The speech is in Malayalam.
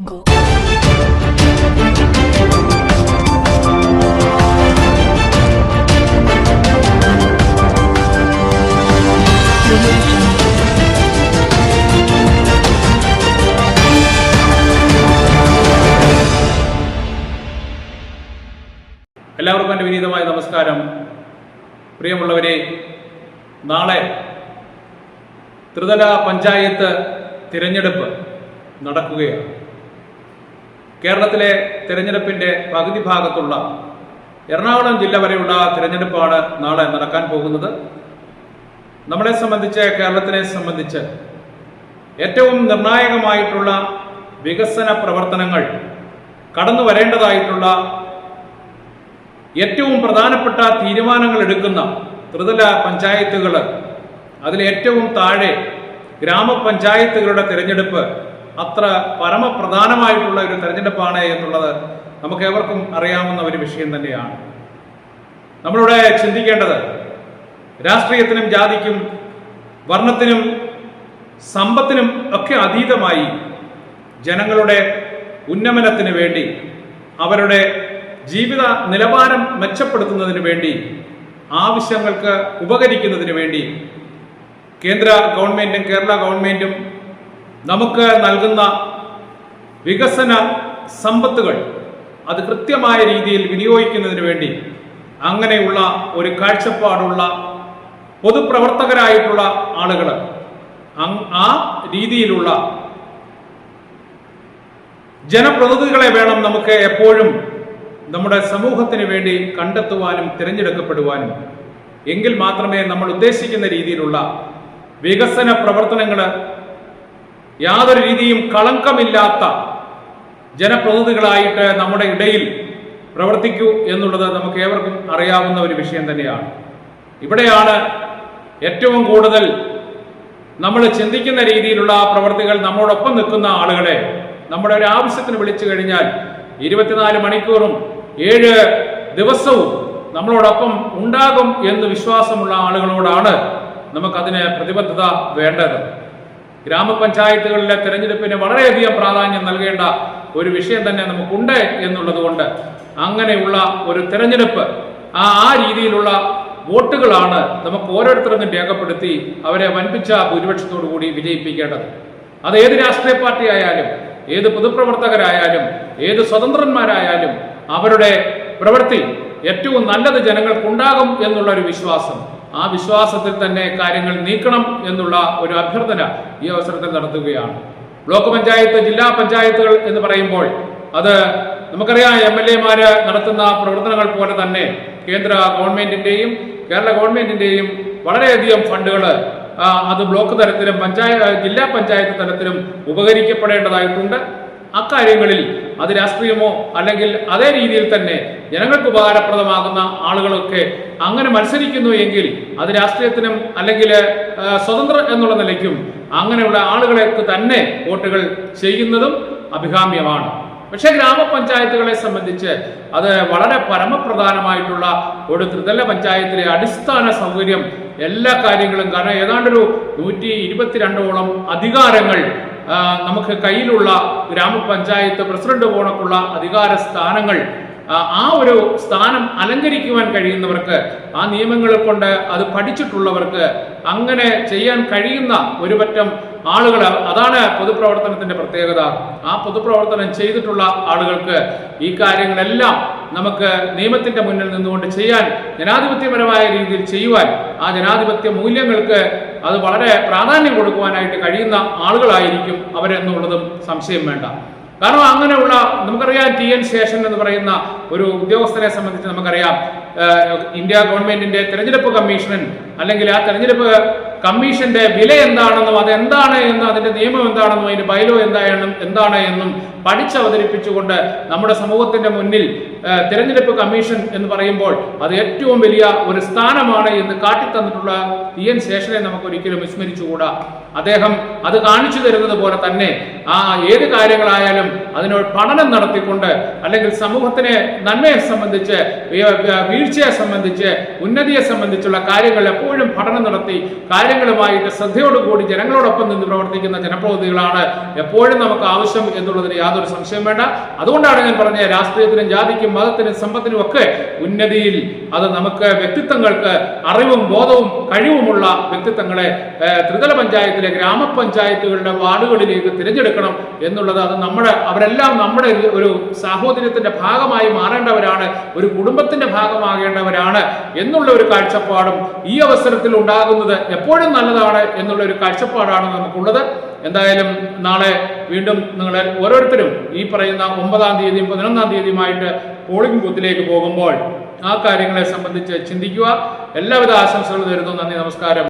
എല്ലാവർക്കും എന്റെ വിനീതമായ നമസ്കാരം. പ്രിയമുള്ളവരെ നാളെ ത്രിതല പഞ്ചായത്ത് തിരഞ്ഞെടുപ്പ് നടക്കുകയാണ്. കേരളത്തിലെ തെരഞ്ഞെടുപ്പിന്റെ പകുതി ഭാഗത്തുള്ള എറണാകുളം ജില്ല വരെയുള്ള തിരഞ്ഞെടുപ്പാണ് നാളെ നടക്കാൻ പോകുന്നത്. നമ്മളെ സംബന്ധിച്ച് കേരളത്തിനെ സംബന്ധിച്ച് ഏറ്റവും നിർണായകമായിട്ടുള്ള വികസന പ്രവർത്തനങ്ങൾ കടന്നു വരേണ്ടതായിട്ടുള്ള ഏറ്റവും പ്രധാനപ്പെട്ട തീരുമാനങ്ങൾ എടുക്കുന്ന ത്രിതല പഞ്ചായത്തുകൾ അതിൽ ഏറ്റവും താഴെ ഗ്രാമപഞ്ചായത്തുകളുടെ തിരഞ്ഞെടുപ്പ് അത്ര പരമപ്രധാനമായിട്ടുള്ള ഒരു തെരഞ്ഞെടുപ്പാണ് എന്നുള്ളത് നമുക്ക് ഏവർക്കും അറിയാവുന്ന ഒരു വിഷയം തന്നെയാണ്. നമ്മളിവിടെ ചിന്തിക്കേണ്ടത് രാഷ്ട്രീയത്തിനും ജാതിക്കും വർണത്തിനും സമ്പത്തിനും ഒക്കെ അതീതമായി ജനങ്ങളുടെ ഉന്നമനത്തിന് വേണ്ടി അവരുടെ ജീവിത നിലവാരം മെച്ചപ്പെടുത്തുന്നതിന് വേണ്ടി ആവശ്യങ്ങൾക്ക് ഉപകരിക്കുന്നതിന് വേണ്ടി കേന്ദ്ര ഗവൺമെന്റും കേരള ഗവൺമെന്റും നമുക്ക് നൽകുന്ന വികസന സമ്പത്തുകൾ അത് കൃത്യമായ രീതിയിൽ വിനിയോഗിക്കുന്നതിന് വേണ്ടി അങ്ങനെയുള്ള ഒരു കാഴ്ചപ്പാടുള്ള പൊതുപ്രവർത്തകരായിട്ടുള്ള ആളുകൾ ആ രീതിയിലുള്ള ജനപ്രതിനിധികളെ വേണം നമുക്ക് എപ്പോഴും നമ്മുടെ സമൂഹത്തിന് വേണ്ടി കണ്ടെത്തുവാനും തിരഞ്ഞെടുക്കപ്പെടുവാനും. എങ്കിൽ മാത്രമേ നമ്മൾ ഉദ്ദേശിക്കുന്ന രീതിയിലുള്ള വികസന പ്രവർത്തനങ്ങൾ യാതൊരു രീതിയും കളങ്കമില്ലാത്ത ജനപ്രതിനിധികളായിട്ട് നമ്മുടെ ഇടയിൽ പ്രവർത്തിക്കൂ എന്നുള്ളത് നമുക്ക് ഏവർക്കും അറിയാവുന്ന ഒരു വിഷയം തന്നെയാണ്. ഇവിടെയാണ് ഏറ്റവും കൂടുതൽ നമ്മൾ ചിന്തിക്കുന്ന രീതിയിലുള്ള പ്രവർത്തികൾ നമ്മോടൊപ്പം നിൽക്കുന്ന ആളുകളെ നമ്മുടെ ഒരു ആവശ്യത്തിന് വിളിച്ചു കഴിഞ്ഞാൽ ഇരുപത്തിനാല് മണിക്കൂറും ഏഴ് ദിവസവും നമ്മളോടൊപ്പം ഉണ്ടാകും എന്ന് വിശ്വാസമുള്ള ആളുകളോടാണ് നമുക്കതിന് പ്രതിബദ്ധത വേണ്ടത്. ഗ്രാമപഞ്ചായത്തുകളിലെ തെരഞ്ഞെടുപ്പിന് വളരെയധികം പ്രാധാന്യം നൽകേണ്ട ഒരു വിഷയം തന്നെ നമുക്കുണ്ട് എന്നുള്ളതുകൊണ്ട് അങ്ങനെയുള്ള ഒരു തെരഞ്ഞെടുപ്പ് ആ ആ രീതിയിലുള്ള വോട്ടുകളാണ് നമുക്ക് ഓരോരുത്തരും രേഖപ്പെടുത്തി അവരെ വൻപിച്ച ഭൂരിപക്ഷത്തോടു കൂടി വിജയിപ്പിക്കേണ്ടത്. അത് ഏത് രാഷ്ട്രീയ പാർട്ടി ആയാലും ഏത് പൊതുപ്രവർത്തകരായാലും ഏത് സ്വതന്ത്രന്മാരായാലും അവരുടെ പ്രവൃത്തി ഏറ്റവും നല്ലത് ജനങ്ങൾക്കുണ്ടാകും എന്നുള്ള ഒരു വിശ്വാസം ആ വിശ്വാസത്തിൽ തന്നെ കാര്യങ്ങൾ നീക്കണം എന്നുള്ള ഒരു അഭ്യർത്ഥന ഈ അവസരത്തിൽ നടത്തുകയാണ്. ബ്ലോക്ക് പഞ്ചായത്ത് ജില്ലാ പഞ്ചായത്തുകൾ എന്ന് പറയുമ്പോൾ അത് നമുക്കറിയാം എം എൽ എമാര് നടത്തുന്ന പ്രവർത്തനങ്ങൾ പോലെ തന്നെ കേന്ദ്ര ഗവൺമെന്റിന്റെയും കേരള ഗവൺമെന്റിന്റെയും വളരെയധികം ഫണ്ടുകൾ അത് ബ്ലോക്ക് തലത്തിലും പഞ്ചായത്ത് ജില്ലാ പഞ്ചായത്ത് തലത്തിലും ഉപകരിക്കപ്പെടേണ്ടതായിട്ടുണ്ട്. അക്കാര്യങ്ങളിൽ അത് രാഷ്ട്രീയമോ അല്ലെങ്കിൽ അതേ രീതിയിൽ തന്നെ ജനങ്ങൾക്ക് ഉപകാരപ്രദമാകുന്ന ആളുകളൊക്കെ അങ്ങനെ മത്സരിക്കുന്നു എങ്കിൽ അത് രാഷ്ട്രീയത്തിനും അല്ലെങ്കിൽ സ്വതന്ത്ര എന്നുള്ള നിലയ്ക്കും അങ്ങനെയുള്ള ആളുകളെക്ക് തന്നെ വോട്ടുകൾ ചെയ്യുന്നതും അഭികാമ്യമാണ്. പക്ഷേ ഗ്രാമപഞ്ചായത്തുകളെ സംബന്ധിച്ച് അത് വളരെ പരമപ്രധാനമായിട്ടുള്ള ഒരു ത്രിതല പഞ്ചായത്തിലെ അടിസ്ഥാന സൗകര്യം എല്ലാ കാര്യങ്ങളും കാരണം ഏതാണ്ടൊരു നൂറ്റി ഇരുപത്തിരണ്ടോളം അധികാരങ്ങൾ നമുക്ക് കയ്യിലുള്ള ഗ്രാമപഞ്ചായത്ത് പ്രസിഡന്റ് പോണക്കുള്ള അധികാര സ്ഥാനങ്ങൾ ആ ഒരു സ്ഥാനം അലങ്കരിക്കുവാൻ കഴിയുന്നവർക്ക് ആ നിയമങ്ങൾ കൊണ്ട് അത് പഠിച്ചിട്ടുള്ളവർക്ക് അങ്ങനെ ചെയ്യാൻ കഴിയുന്ന ഒരു പറ്റം ആളുകൾ അതാണ് പൊതുപ്രവർത്തനത്തിന്റെ പ്രത്യേകത. ആ പൊതുപ്രവർത്തനം ചെയ്തിട്ടുള്ള ആളുകൾക്ക് ഈ കാര്യങ്ങളെല്ലാം നമുക്ക് നിയമത്തിന്റെ മുന്നിൽ നിന്നുകൊണ്ട് ചെയ്യാൻ ജനാധിപത്യപരമായ രീതിയിൽ ചെയ്യുവാൻ ആ ജനാധിപത്യ മൂല്യങ്ങൾക്ക് അത് വളരെ പ്രാധാന്യം കൊടുക്കുവാനായിട്ട് കഴിയുന്ന ആളുകളായിരിക്കും അവരെന്നുള്ളതും സംശയം വേണ്ട. കാരണം അങ്ങനെയുള്ള നമുക്കറിയാം ടി എൻ ശേഷൻ എന്ന് പറയുന്ന ഒരു ഉദ്യോഗസ്ഥനെ സംബന്ധിച്ച് നമുക്കറിയാം. ഇന്ത്യ ഗവൺമെന്റിന്റെ തെരഞ്ഞെടുപ്പ് കമ്മീഷൻ അല്ലെങ്കിൽ ആ തെരഞ്ഞെടുപ്പ് കമ്മീഷന്റെ വില എന്താണെന്നും അതെന്താണ് എന്നും അതിന്റെ നിയമം എന്താണെന്നും അതിന്റെ ബൈലോ എന്താണെന്നും എന്താണ് എന്നും പഠിച്ചവതരിപ്പിച്ചുകൊണ്ട് നമ്മുടെ സമൂഹത്തിന്റെ മുന്നിൽ തിരഞ്ഞെടുപ്പ് കമ്മീഷൻ എന്ന് പറയുമ്പോൾ അത് ഏറ്റവും വലിയ ഒരു സ്ഥാനമാണ് എന്ന് കാട്ടിത്തന്നിട്ടുള്ള ഇ എൻ ശേഷനെ നമുക്ക് ഒരിക്കലും വിസ്മരിച്ചുകൂടാ. അദ്ദേഹം അത് കാണിച്ചു തരുന്നത് പോലെ തന്നെ ആ ഏത് കാര്യങ്ങളായാലും അതിനോട് പഠനം നടത്തിക്കൊണ്ട് അല്ലെങ്കിൽ സമൂഹത്തിനെ നന്മയെ സംബന്ധിച്ച് വീഴ്ചയെ സംബന്ധിച്ച് ഉന്നതിയെ സംബന്ധിച്ചുള്ള കാര്യങ്ങൾ എപ്പോഴും പഠനം നടത്തി കാര്യങ്ങളുമായിട്ട് ശ്രദ്ധയോടുകൂടി ജനങ്ങളോടൊപ്പം നിന്ന് പ്രവർത്തിക്കുന്ന ജനപ്രതിനിധികളാണ് എപ്പോഴും നമുക്ക് ആവശ്യം എന്നുള്ളതിന് യാതൊരു സംശയം വേണ്ട. അതുകൊണ്ടാണ് ഞാൻ പറഞ്ഞ രാഷ്ട്രീയത്തിനും ജാതിക്കും മതത്തിനും സമ്പത്തിനും ഒക്കെ ഉന്നതിയിൽ അത് നമുക്ക് വ്യക്തിത്വങ്ങൾക്ക് അറിവും ബോധവും കഴിവുമുള്ള വ്യക്തിത്വങ്ങളെ ത്രിതല ത്രിതല പഞ്ചായത്തിലെ ഗ്രാമപഞ്ചായത്തുകളുടെ വാർഡുകളിലേക്ക് തിരഞ്ഞെടുക്കണം എന്നുള്ളത് അത് നമ്മുടെ അവരെല്ലാം നമ്മുടെ ഒരു- സാഹോദര്യത്തിന്റെ ഭാഗമായി മാറേണ്ടവരാണ് ഒരു കുടുംബത്തിന്റെ ഭാഗമാകേണ്ടവരാണ് എന്നുള്ള ഒരു കാഴ്ചപ്പാടും ഈ അവസരത്തിൽ ഉണ്ടാകുന്നത് എപ്പോഴും നല്ലതാണ് എന്നുള്ള ഒരു കാഴ്ചപ്പാടാണ് നമുക്കുള്ളത്. എന്തായാലും നാളെ വീണ്ടും നിങ്ങൾ ഓരോരുത്തരും ഈ പറയുന്ന ഒമ്പതാം തീയതിയും പതിനൊന്നാം തീയതിയുമായിട്ട് പോളിംഗ് ബൂത്തിലേക്ക് പോകുമ്പോൾ ആ കാര്യങ്ങളെ സംബന്ധിച്ച് ചിന്തിക്കുക. എല്ലാവിധ ആശംസകളും തരുന്നു നന്ദി നമസ്കാരം.